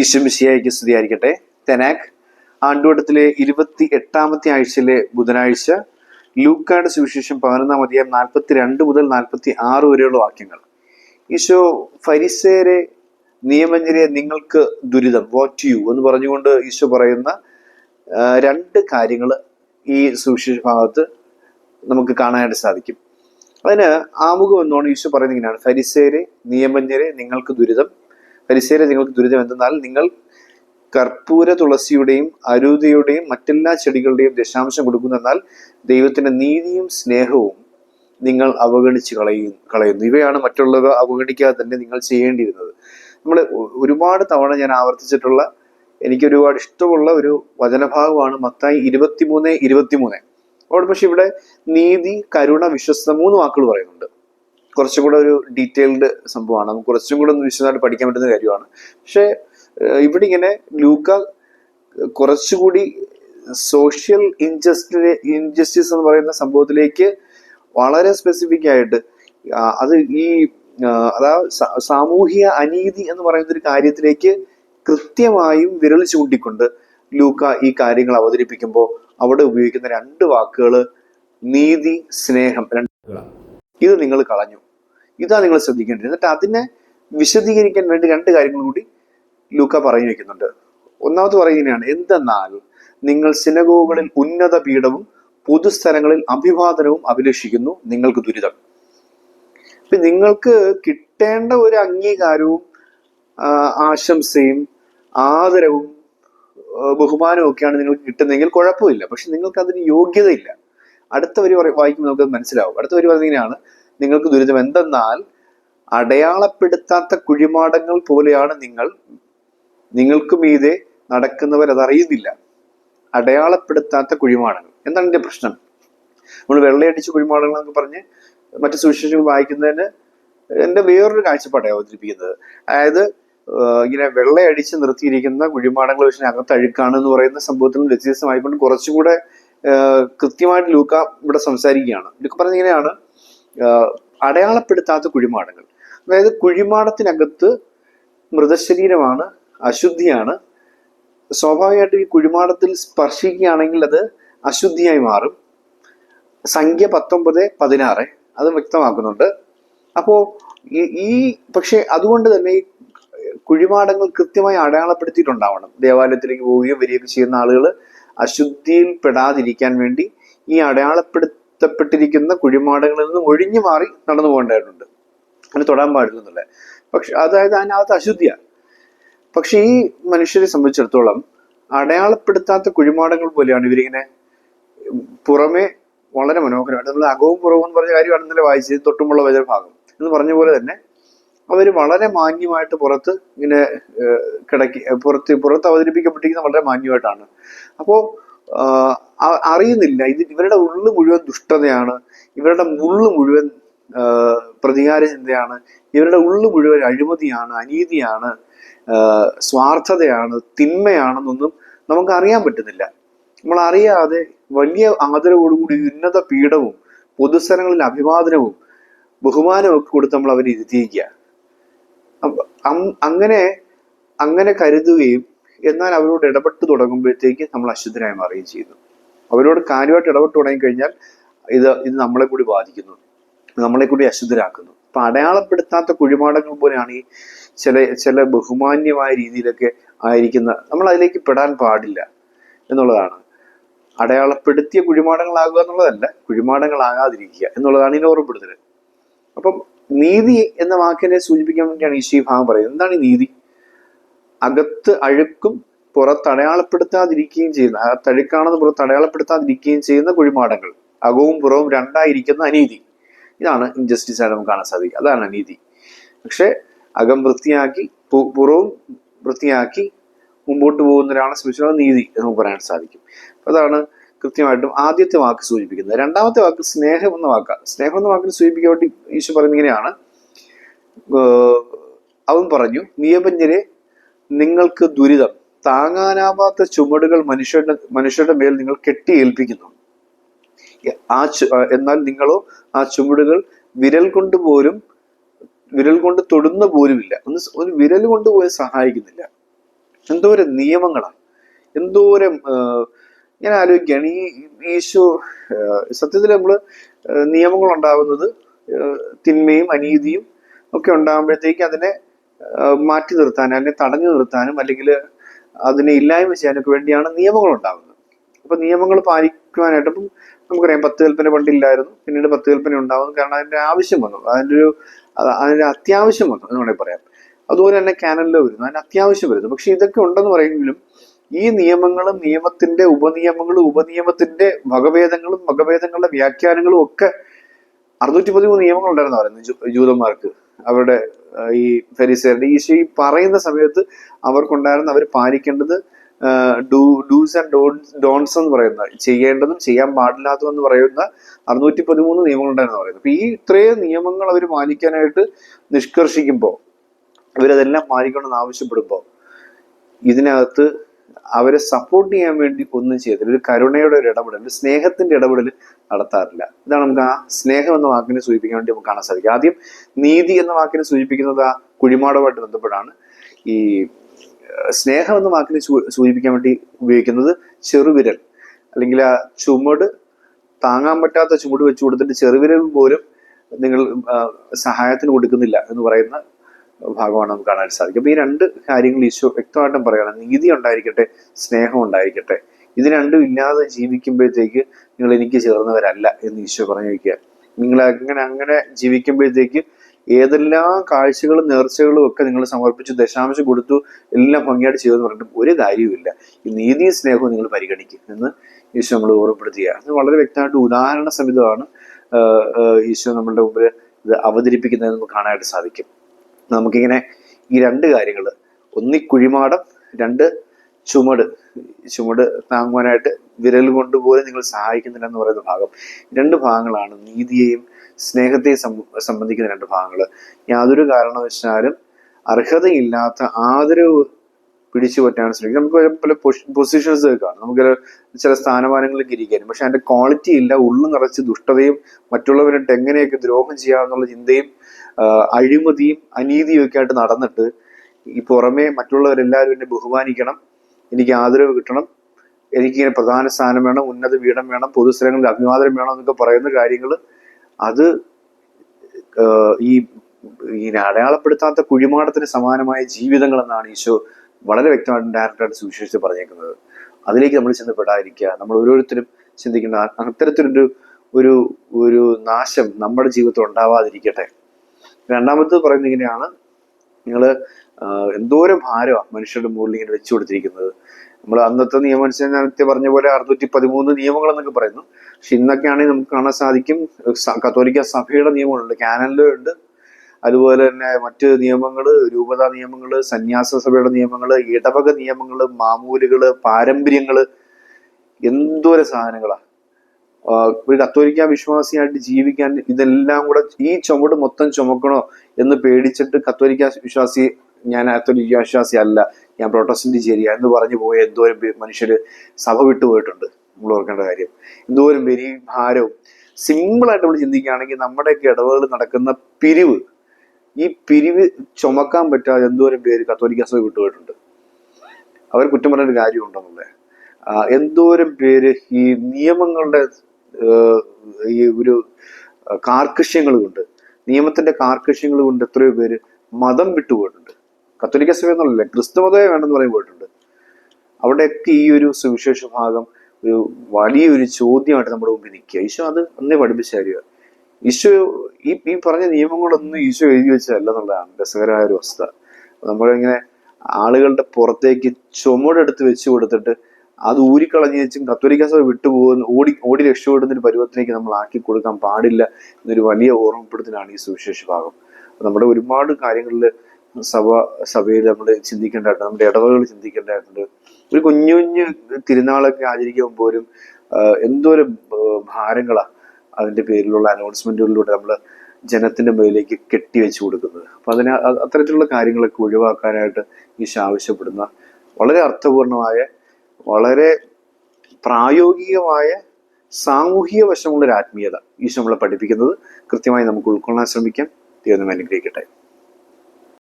ഈശ്വമിശിയായിക്ക് സ്തുതിയായിരിക്കട്ടെ. തെനാക് ആണ്ടുവട്ടത്തിലെ ഇരുപത്തി എട്ടാമത്തെ ആഴ്ചയിലെ ബുധനാഴ്ച ലൂക്കാട് സുവിശേഷം പതിനൊന്നാം അധ്യായം നാൽപ്പത്തി രണ്ട് മുതൽ നാൽപ്പത്തി ആറ് വരെയുള്ള വാക്യങ്ങൾ. ഈശോ ഫരിസേരെ നിയമജ്ഞരെ നിങ്ങൾക്ക് ദുരിതം വാട്ട് യു എന്ന് പറഞ്ഞുകൊണ്ട് ഈശോ പറയുന്ന രണ്ട് കാര്യങ്ങൾ ഈ സുവിശേഷ ഭാഗത്ത് നമുക്ക് കാണാനായിട്ട് സാധിക്കും. അതിന് ആമുഖം എന്നോണം ഈശോ പറയുന്നത് ഇങ്ങനെയാണ്. ഫരിസേരെ നിയമജ്ഞരെ നിങ്ങൾക്ക് ദുരിതം ഫരിസേരെ നിങ്ങൾക്ക് ദുരിതം എന്തെന്നാൽ നിങ്ങൾ കർപ്പൂര തുളസിയുടെയും അരുതയുടെയും മറ്റെല്ലാ ചെടികളുടെയും ദശാംശം കൊടുക്കുന്നു എന്നാൽ ദൈവത്തിന്റെ നീതിയും സ്നേഹവും നിങ്ങൾ അവഗണിച്ച് കളയും കളയുന്നു. ഇവയാണ് മറ്റുള്ളവ അവഗണിക്കാതെ തന്നെ നിങ്ങൾ ചെയ്യേണ്ടിയിരുന്നത്. നമ്മൾ ഒരുപാട് തവണ ഞാൻ ആവർത്തിച്ചിട്ടുള്ള എനിക്ക് ഒരുപാട് ഇഷ്ടമുള്ള ഒരു വചനഭാഗമാണ് മത്തായി ഇരുപത്തിമൂന്ന് ഇരുപത്തിമൂന്ന്. അവിടെ പക്ഷെ ഇവിടെ നീതി കരുണ വിശ്വസ്ത മൂന്ന് വാക്കുകൾ പറയുന്നുണ്ട്. കുറച്ചും കൂടെ ഒരു ഡീറ്റെയിൽഡ് സംഭവമാണ് നമുക്ക് കുറച്ചും കൂടെ ഒന്ന് വിശദമായിട്ട് പഠിക്കാൻ പറ്റുന്ന കാര്യമാണ് പക്ഷേ ഇവിടെ ഇങ്ങനെ ലൂക്ക കുറച്ചുകൂടി സോഷ്യൽ ഇൻജസ്റ്റി ഇൻജസ്റ്റിസ് എന്ന് പറയുന്ന സംഭവത്തിലേക്ക് വളരെ സ്പെസിഫിക് ആയിട്ട് അത് ഈ അതാ സാമൂഹിക അനീതി എന്ന് പറയുന്ന ഒരു കാര്യത്തിലേക്ക് കൃത്യമായും വിരൽ ചൂണ്ടിക്കൊണ്ട് ലൂക്ക ഈ കാര്യങ്ങൾ അവതരിപ്പിക്കുമ്പോൾ അവിടെ ഉപയോഗിക്കുന്ന രണ്ട് വാക്കുകൾ നീതി സ്നേഹം രണ്ട്. ഇത് നിങ്ങൾ കളഞ്ഞു. ഇതാ നിങ്ങൾ ശ്രദ്ധിക്കേണ്ടത്. എന്നിട്ട് അതിനെ വിശദീകരിക്കാൻ വേണ്ടി രണ്ട് കാര്യങ്ങൾ കൂടി ലൂക്ക പറഞ്ഞു വെക്കുന്നുണ്ട്. ഒന്നാമത് പറയുന്നതാണ് എന്തെന്നാൽ നിങ്ങൾ സിനഗോകളിൽ ഉന്നത പീഠവും പൊതുസ്ഥലങ്ങളിൽ അഭിവാദനവും അഭിലഷിക്കുന്നു നിങ്ങൾക്ക് ദുരിതം. ഇപ്പൊ നിങ്ങൾക്ക് കിട്ടേണ്ട ഒരു അംഗീകാരവും ആശംസയും ആദരവും ബഹുമാനവും ഒക്കെയാണ് നിങ്ങൾക്ക് കിട്ടുന്നതെങ്കിൽ കുഴപ്പമില്ല. പക്ഷെ നിങ്ങൾക്ക് അതിന് യോഗ്യതയില്ല. അടുത്ത വരി വായിക്കുമ്പോൾ നമുക്ക് മനസ്സിലാവും. അടുത്ത വരി പറഞ്ഞാണ് നിങ്ങൾക്ക് ദുരിതം എന്തെന്നാൽ അടയാളപ്പെടുത്താത്ത കുഴിമാടങ്ങൾ പോലെയാണ് നിങ്ങൾ നിങ്ങൾക്ക് മീതെ നടക്കുന്നവർ അതറിയുന്നില്ല അടയാളപ്പെടുത്താത്ത കുഴിമാടങ്ങൾ. എന്താണ് ഇതിന്റെ പ്രശ്നം? നമ്മൾ വെള്ളയടിച്ച കുഴിമാടങ്ങൾ എന്നൊക്കെ പറഞ്ഞ് മറ്റു സുവിശേഷങ്ങൾ വായിക്കുന്നതിന് എന്റെ വേറൊരു കാഴ്ചപ്പാടാണ് അവതരിപ്പിക്കുന്നത്. അതായത് ഇങ്ങനെ വെള്ളയടിച്ച് നിർത്തിയിരിക്കുന്ന കുഴിമാടങ്ങൾ പക്ഷേ അകത്ത് അഴുക്കാണ് എന്ന് പറയുന്ന സംഭവത്തിൽ വ്യത്യസ്തമായിക്കൊണ്ട് കുറച്ചുകൂടെ കൃത്യമായിട്ട് ലൂക്ക ഇവിടെ സംസാരിക്കുകയാണ്. ലൂക്ക പറഞ്ഞ ഇങ്ങനെയാണ്. അടയാളപ്പെടുത്താത്ത കുഴിമാടങ്ങൾ. അതായത് കുഴിമാടത്തിനകത്ത് മൃതശരീരമാണ് അശുദ്ധിയാണ്. സ്വാഭാവികമായിട്ടും ഈ കുഴിമാടത്തിൽ സ്പർശിക്കുകയാണെങ്കിൽ അത് അശുദ്ധിയായി മാറും. സംഖ്യ പത്തൊമ്പത് പതിനാറ് അത് വ്യക്തമാക്കുന്നുണ്ട്. അപ്പോൾ ഈ പക്ഷെ അതുകൊണ്ട് തന്നെ ഈ കുഴിമാടങ്ങൾ കൃത്യമായി അടയാളപ്പെടുത്തിയിട്ടുണ്ടാവണം. ദേവാലയത്തിലേക്ക് പോവുകയും വരികയൊക്കെ ചെയ്യുന്ന ആളുകൾ അശുദ്ധിയിൽ പെടാതിരിക്കാൻ വേണ്ടി ഈ അടയാളപ്പെടുത്തപ്പെട്ടിരിക്കുന്ന കുഴിമാടങ്ങളിൽ നിന്ന് ഒഴിഞ്ഞു മാറി നടന്നു പോകേണ്ടതായിട്ടുണ്ട്. അതിന് തൊടാൻ പാടില്ലെന്നല്ലേ പക്ഷെ അതായത് അതിനകത്ത് അശുദ്ധിയാണ് പക്ഷെ ഈ മനുഷ്യരെ സംബന്ധിച്ചിടത്തോളം അടയാളപ്പെടുത്താത്ത കുഴിമാടങ്ങൾ പോലെയാണ് ഇവരിങ്ങനെ പുറമെ വളരെ മനോഹരമായിട്ട് നമ്മൾ അകവും പുറവും എന്ന് പറഞ്ഞ കാര്യമാണ് ഇന്നലെ വായിച്ചത് തൊട്ടുമുള്ള വചന ഭാഗം എന്ന് പറഞ്ഞ പോലെ തന്നെ അവർ വളരെ മാന്യമായിട്ട് പുറത്ത് ഇങ്ങനെ കിടക്കി പുറത്ത് പുറത്ത് അവതരിപ്പിക്കപ്പെട്ടിരിക്കുന്ന വളരെ മാന്യമായിട്ടാണ്. അപ്പോൾ അറിയുന്നില്ല. ഇത് ഇവരുടെ ഉള്ളു മുഴുവൻ ദുഷ്ടതയാണ്. ഇവരുടെ ഉള്ളു മുഴുവൻ പ്രതികാര ചിന്തയാണ് ഇവരുടെ ഉള്ളു മുഴുവൻ അഴിമതിയാണ് അനീതിയാണ് സ്വാർത്ഥതയാണ് തിന്മയാണെന്നൊന്നും നമുക്ക് അറിയാൻ പറ്റുന്നില്ല. നമ്മൾ അറിയാതെ വലിയ ആദരവോടുകൂടി ഉന്നത പീഠവും പൊതുസ്ഥലങ്ങളിൽ അഭിവാദനവും ബഹുമാനവും ഒക്കെ കൊടുത്ത് നമ്മൾ അവരെ ഇരുത്തിയിരിക്കുക അങ്ങനെ അങ്ങനെ കരുതുകയും എന്നാൽ അവരോട് ഇടപെട്ട് തുടങ്ങുമ്പോഴത്തേക്ക് നമ്മൾ അശുദ്ധരായി മാറുകയും ചെയ്യുന്നു. അവരോട് കാര്യമായിട്ട് ഇടപെട്ട് തുടങ്ങിക്കഴിഞ്ഞാൽ ഇത് ഇത് നമ്മളെ കൂടി ബാധിക്കുന്നു. നമ്മളെ കൂടി അശുദ്ധരാക്കുന്നു. അപ്പൊ അടയാളപ്പെടുത്താത്ത കുഴിമാടങ്ങൾ പോലെയാണ് ഈ ചില ചില ബഹുമാന്യമായ രീതിയിലൊക്കെ ആയിരിക്കുന്ന നമ്മൾ അതിലേക്ക് പെടാൻ പാടില്ല എന്നുള്ളതാണ്. അടയാളപ്പെടുത്തിയ കുഴിമാടങ്ങളാകുക എന്നുള്ളതല്ല കുഴിമാടങ്ങളാകാതിരിക്കുക എന്നുള്ളതാണ് ഇതിനെ ഓർമ്മപ്പെടുത്തൽ അപ്പം നീതി എന്ന വാക്കിനെ സൂചിപ്പിക്കാൻ വേണ്ടിയാണ് ഈ ഭാഗം പറയുന്നത്. എന്താണ് ഈ നീതി? അകത്ത് അഴുക്കും പുറത്ത് അടയാളപ്പെടുത്താതിരിക്കുകയും ചെയ്യുന്ന അകത്ത് അഴുക്കാണെന്ന് പുറത്ത് അടയാളപ്പെടുത്താതിരിക്കുകയും ചെയ്യുന്ന കുഴിമാടങ്ങൾ. അകവും പുറവും രണ്ടായിരിക്കുന്ന അനീതി. ഇതാണ് ഇൻജസ്റ്റിസ് ആയിട്ട് നമുക്ക് കാണാൻ സാധിക്കുക. അതാണ് അനീതി. പക്ഷെ അകം വൃത്തിയാക്കി പുറവും വൃത്തിയാക്കി മുമ്പോട്ട് പോകുന്നവരാണ് ശ്രമിച്ചത് നീതി എന്ന് പറയാൻ സാധിക്കും. അതാണ് കൃത്യമായിട്ടും ആദ്യത്തെ വാക്ക് സൂചിപ്പിക്കുന്നത്. രണ്ടാമത്തെ വാക്ക് സ്നേഹം എന്ന വാക്കാണ് സ്നേഹം എന്ന വാക്കിന് സൂചിപ്പിക്കാൻ വേണ്ടി ഈശോ പറയുന്നത് ഇങ്ങനെയാണ്. അവൻ പറഞ്ഞു നിയമജ്ഞരെ നിങ്ങൾക്ക് ദുരിതം. താങ്ങാനാവാത്ത ചുമടുകൾ മനുഷ്യരുടെ മനുഷ്യരുടെ മേൽ നിങ്ങൾ കെട്ടി ഏൽപ്പിക്കുന്നു ആ എന്നാൽ നിങ്ങളോ ആ ചുമടുകൾ വിരൽ കൊണ്ട് പോലും വിരൽ കൊണ്ട് തൊടുന്ന പോലുമില്ല. ഒന്ന് ഒരു വിരൽ കൊണ്ട് പോലും സഹായിക്കുന്നില്ല. എന്തോരം നിയമങ്ങളാണ് എന്തോരം ഞാൻ ആലോചിക്കുകയാണ്. ഈ ഈശോ സത്യത്തിൽ നമ്മൾ നിയമങ്ങൾ ഉണ്ടാകുന്നത് തിന്മയും അനീതിയും ഒക്കെ ഉണ്ടാകുമ്പോഴത്തേക്ക് അതിനെ മാറ്റി നിർത്താനും അതിനെ തടഞ്ഞു നിർത്താനും അല്ലെങ്കിൽ അതിനെ ഇല്ലായ്മ ചെയ്യാനൊക്കെ വേണ്ടിയാണ് നിയമങ്ങൾ ഉണ്ടാകുന്നത് അപ്പൊ നിയമങ്ങൾ പാലിക്കുവാനായിട്ട് ഇപ്പം നമുക്കറിയാം പത്ത് കൽപ്പന പണ്ടില്ലായിരുന്നു. പിന്നീട് പത്ത് കൽപ്പന ഉണ്ടാകുന്നു. കാരണം അതിന്റെ ആവശ്യം വന്നു. അതിന്റെ ഒരു അത് അതിന്റെ അത്യാവശ്യം വന്നു എന്ന് വേണമെങ്കിൽ പറയാം. അതുപോലെ തന്നെ കാനലിലോ വരുന്നു. അതിന് അത്യാവശ്യം വരുന്നു. പക്ഷെ ഇതൊക്കെ ഉണ്ടെന്ന് പറയുമെങ്കിലും ഈ നിയമങ്ങളും നിയമത്തിന്റെ ഉപനിയമങ്ങളും ഉപനിയമത്തിന്റെ വകഭേദങ്ങളും വകഭേദങ്ങളുടെ വ്യാഖ്യാനങ്ങളും ഒക്കെ അറുന്നൂറ്റി പതിമൂന്ന് നിയമങ്ങൾ ഉണ്ടായിരുന്നു പറയുന്നത് ജൂതന്മാർക്ക്. അവരുടെ ഈ ഫെരിസേരുടെ. ഈശോ ഈ പറയുന്ന സമയത്ത് അവർക്കുണ്ടായിരുന്ന അവർ പാലിക്കേണ്ടത് do do's and don'ts don'ts എന്ന് പറയുന്ന ചെയ്യേണ്ടതും ചെയ്യാൻ പാടില്ലാത്തതും എന്ന് പറയുന്ന അറുന്നൂറ്റി പതിമൂന്ന് നിയമങ്ങളുണ്ടായിരുന്നു പറയുന്നത് അപ്പൊ ഈ ഇത്രയും നിയമങ്ങൾ അവർ പാലിക്കാനായിട്ട് നിഷ്കർഷിക്കുമ്പോൾ ഇവരതെല്ലാം പാലിക്കണമെന്ന് ആവശ്യപ്പെടുമ്പോൾ ഇതിനകത്ത് അവരെ സപ്പോർട്ട് ചെയ്യാൻ വേണ്ടി ഒന്നും ചെയ്യത്തില്ല. ഒരു കരുണയുടെ ഒരു ഇടപെടൽ ഒരു സ്നേഹത്തിന്റെ ഇടപെടൽ നടത്താറില്ല. ഇതാണ് നമുക്ക് ആ സ്നേഹം എന്ന വാക്കിനെ സൂചിപ്പിക്കാൻ വേണ്ടി നമുക്ക് കാണാൻ സാധിക്കും. ആദ്യം നീതി എന്ന വാക്കിനെ സൂചിപ്പിക്കുന്നത് ആ കുഴിമാടവുമായിട്ട് ബന്ധപ്പെട്ടാണ് ഈ സ്നേഹം എന്ന വാക്കിനെ സൂചിപ്പിക്കാൻ വേണ്ടി ഉപയോഗിക്കുന്നത് ചെറുവിരൽ. അല്ലെങ്കിൽ ആ ചുമട് താങ്ങാൻ പറ്റാത്ത ചുമട് വെച്ച് കൊടുത്തിട്ട് ചെറുവിരൽ പോലും നിങ്ങൾ സഹായത്തിന് കൊടുക്കുന്നില്ല എന്ന് പറയുന്ന ഭാഗമാണ് നമുക്ക് കാണാൻ സാധിക്കും അപ്പൊ ഈ രണ്ട് കാര്യങ്ങൾ ഈശോ വ്യക്തമായിട്ടും പറയണം നീതി ഉണ്ടായിരിക്കട്ടെ സ്നേഹം ഉണ്ടായിരിക്കട്ടെ. ഇത് രണ്ടും ഇല്ലാതെ ജീവിക്കുമ്പോഴത്തേക്ക് നിങ്ങൾ എനിക്ക് ചേർന്നവരല്ല എന്ന് ഈശോ പറഞ്ഞു വയ്ക്കുക നിങ്ങൾ അങ്ങനെ അങ്ങനെ ജീവിക്കുമ്പോഴത്തേക്ക് ഏതെല്ലാം കാഴ്ചകളും നേർച്ചകളും ഒക്കെ നിങ്ങൾ സമർപ്പിച്ചു ദശാംശം കൊടുത്തു എല്ലാം ഭംഗിയായിട്ട് ചെയ്തെന്ന് പറഞ്ഞിട്ട് ഒരു കാര്യവുമില്ല. ഈ നീതിയും സ്നേഹവും നിങ്ങൾ പരിഗണിക്കും എന്ന് ഈശോ നമ്മൾ ഓർമ്മപ്പെടുത്തുക അത് വളരെ വ്യക്തമായിട്ട് ഉദാഹരണ സമിതമാണ് ഈശോ നമ്മളുടെ മുമ്പിൽ ഇത് അവതരിപ്പിക്കുന്നതെന്ന് നമുക്ക് കാണാനായിട്ട് സാധിക്കും. നമുക്കിങ്ങനെ ഈ രണ്ട് കാര്യങ്ങൾ ഒന്നി കുഴിമാടം രണ്ട് ചുമട്. ചുമട് താങ്ങുവാനായിട്ട് വിരൽ കൊണ്ട് പോലും നിങ്ങൾ സഹായിക്കുന്നില്ല എന്ന് പറയുന്ന ഭാഗം. രണ്ട് ഭാഗങ്ങളാണ് നീതിയെയും സ്നേഹത്തെയും സംബന്ധിക്കുന്ന രണ്ട് ഭാഗങ്ങൾ യാതൊരു കാരണവശാലും അർഹതയില്ലാത്ത ആദരവ് പിടിച്ചു പറ്റാൻ ശ്രമിക്കും. നമുക്ക് പല പൊസിഷൻസ് കാണും. നമുക്ക് ചില സ്ഥാനമാനങ്ങളിലേക്ക് ഇരിക്കാനും. പക്ഷെ അതിന്റെ ക്വാളിറ്റി ഇല്ല. ഉള്ളു നിറച്ച് ദുഷ്ടതയും മറ്റുള്ളവരായിട്ട് എങ്ങനെയൊക്കെ ദ്രോഹം ചെയ്യാമെന്നുള്ള ചിന്തയും അഴിമതിയും അനീതിയും ഒക്കെ ആയിട്ട് നടന്നിട്ട് ഈ പുറമെ മറ്റുള്ളവരെല്ലാവരും എന്നെ ബഹുമാനിക്കണം. എനിക്ക് ആദരവ് കിട്ടണം. എനിക്കിങ്ങനെ പ്രധാന സ്ഥാനം വേണം ഉന്നത വീടം വേണം പൊതുസ്ഥലങ്ങളിൽ അഭിവാദനം വേണം എന്നൊക്കെ പറയുന്ന കാര്യങ്ങൾ അത് ഈ അടയാളപ്പെടുത്താത്ത കുഴിമാടത്തിന് സമാനമായ ജീവിതങ്ങൾ എന്നാണ് ഈശോ വളരെ വ്യക്തമായിട്ട് ഡയറക്റ്റായിട്ട് സുവിശേഷിച്ച് പറഞ്ഞേക്കുന്നത്. അതിലേക്ക് നമ്മൾ ചെന്ന് പെടാതിരിക്കുക. നമ്മൾ ഓരോരുത്തരും ചിന്തിക്കുന്ന അത്തരത്തിലൊരു ഒരു ഒരു നാശം നമ്മുടെ ജീവിതത്തിൽ ഉണ്ടാവാതിരിക്കട്ടെ. രണ്ടാമത്തത് പറയുന്നത് ഇങ്ങനെയാണ്. നിങ്ങൾ എന്തോരം ഭാരമാണ് മനുഷ്യരുടെ മുകളിൽ ഇങ്ങനെ വെച്ചു കൊടുത്തിരിക്കുന്നത്. നമ്മൾ അന്നത്തെ നിയമനുസരിച്ച് പറഞ്ഞ പോലെ അറുന്നൂറ്റി പതിമൂന്ന് നിയമങ്ങൾ എന്നൊക്കെ പറയുന്നു. പക്ഷെ ഇന്നൊക്കെയാണെങ്കിൽ നമുക്ക് കാണാൻ സാധിക്കും. കത്തോലിക്ക സഭയുടെ നിയമങ്ങളുണ്ട് കാനലിലും ഉണ്ട്. അതുപോലെ തന്നെ മറ്റ് നിയമങ്ങൾ രൂപതാ നിയമങ്ങൾ സന്യാസ സഭയുടെ നിയമങ്ങൾ ഇടവക നിയമങ്ങൾ മാമൂലുകൾ പാരമ്പര്യങ്ങൾ എന്തോരം സാധനങ്ങളാ. ഒരു കത്തോലിക്ക വിശ്വാസിയായിട്ട് ജീവിക്കാൻ ഇതെല്ലാം കൂടെ ഈ ചുമട് മൊത്തം ചുമക്കണോ എന്ന് പേടിച്ചിട്ട് കത്തോലിക്ക വിശ്വാസി ഞാൻ കത്തോലിക്ക വിശ്വാസി അല്ല ഞാൻ പ്രൊട്ടസ്റ്റന്റ് ചേരിയ എന്ന് പറഞ്ഞു പോയ എന്തോരം മനുഷ്യർ സഭ വിട്ടുപോയിട്ടുണ്ട് നമ്മൾ ഓർക്കേണ്ട കാര്യം. എന്തോരം പേര് ഈ ഭാരവും സിമ്പിളായിട്ട് നമ്മൾ ചിന്തിക്കുകയാണെങ്കിൽ നമ്മുടെയൊക്കെ ഇടവകളിൽ നടക്കുന്ന പിരിവ് ഈ പിരിവ് ചുമക്കാൻ പറ്റാതെ എന്തോരം പേര് കത്തോലിക്ക സഭ വിട്ടുപോയിട്ടുണ്ട്. അവർ കുറ്റം പറഞ്ഞൊരു കാര്യമുണ്ടെന്നുള്ളത്. എന്തോരം പേര് ഈ നിയമങ്ങളുടെ ഈ ഒരു കാർക്കശ്യങ്ങൾ കൊണ്ട് നിയമത്തിന്റെ കാർക്കശ്യങ്ങൾ കൊണ്ട് എത്രയോ പേര് മതം വിട്ടുപോയിട്ടുണ്ട്. കത്തോലിക്ക സഭ എന്നുള്ളല്ലേ ക്രിസ്തു മതമേ വേണ്ടെന്ന് പറയും പോയിട്ടുണ്ട്. അവിടെയൊക്കെ ഈ ഒരു സുവിശേഷ ഭാഗം ഒരു വലിയൊരു ചോദ്യമായിട്ട് നമ്മുടെ മുമ്പിൽ നിൽക്കുക. ഈശോ അത് അന്നേ പഠിപ്പിച്ച കാര്യമാണ്. ഈശോ ഈ ഈ പറഞ്ഞ നിയമങ്ങളൊന്നും ഈശോ എഴുതി വെച്ചതല്ല എന്നുള്ളതാണ് രസകരമായ ഒരു അവസ്ഥ നമ്മളിങ്ങനെ ആളുകളുടെ പുറത്തേക്ക് ചുമടെടുത്ത് വെച്ച് കൊടുത്തിട്ട് അത് ഊരിക്കളഞ്ഞ് വെച്ചും കത്തോലിക്ക സഭ വിട്ടുപോകുന്ന ഓടി ഓടി രക്ഷപ്പെടുന്ന ഒരു പരുവത്തിലേക്ക് നമ്മൾ ആക്കി കൊടുക്കാൻ പാടില്ല എന്നൊരു വലിയ ഓർമ്മപ്പെടുത്തലാണ് ഈ സുവിശേഷ ഭാഗം നമ്മുടെ ഒരുപാട് കാര്യങ്ങളിൽ സഭ സഭയിൽ നമ്മൾ ചിന്തിക്കേണ്ടതായിട്ടുണ്ട് നമ്മുടെ ഇടവകൾ ചിന്തിക്കേണ്ടതായിട്ടുണ്ട്. ഒരു കുഞ്ഞു കുഞ്ഞു തിരുനാളൊക്കെ ആചരിക്കുമ്പോഴും എന്തോരം ആഹ് അതിന്റെ പേരിലുള്ള അനൗൺസ്മെന്റുകളിലൂടെ നമ്മൾ ജനത്തിന്റെ മുകളിലേക്ക് കെട്ടിവെച്ചു കൊടുക്കുന്നത്. അപ്പൊ അതിന് അത്തരത്തിലുള്ള കാര്യങ്ങളൊക്കെ ഒഴിവാക്കാനായിട്ട് ഈശോ ആവശ്യപ്പെടുന്ന വളരെ അർത്ഥപൂർണമായ വളരെ പ്രായോഗികമായ സാമൂഹിക വശമുള്ള ഒരു ആത്മീയത ഈശോ നമ്മളെ പഠിപ്പിക്കുന്നത്. കൃത്യമായി നമുക്ക് ഉൾക്കൊള്ളാൻ ശ്രമിക്കാം. ദൈവം അനുഗ്രഹിക്കട്ടെ.